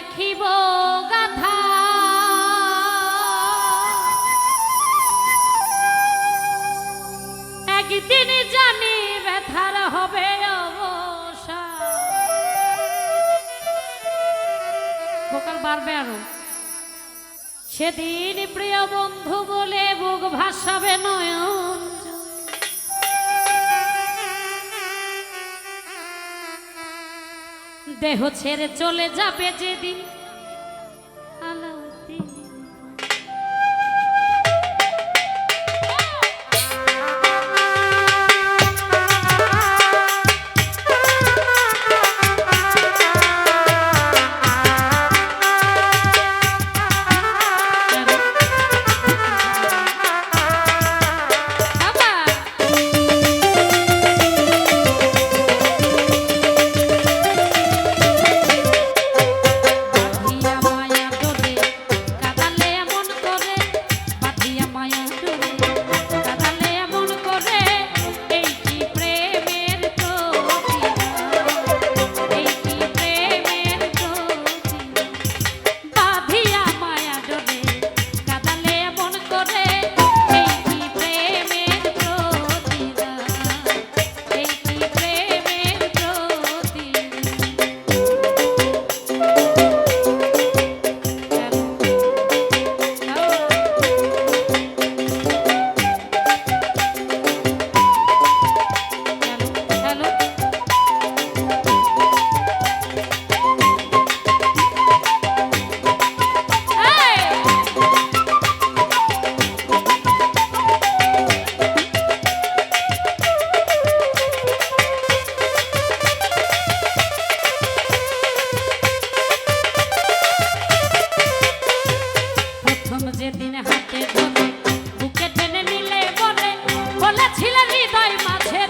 রাখিব গাথা। একদিন জানি ব্যথার হবে অবসান। ভোকাল বাড়বে আরও। সেদিন প্রিয় বন্ধু বলে বুক ভাসাবে নয়ন। দেহ ছেড়ে চলে যাবে যেদিন। my head.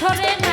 সরে না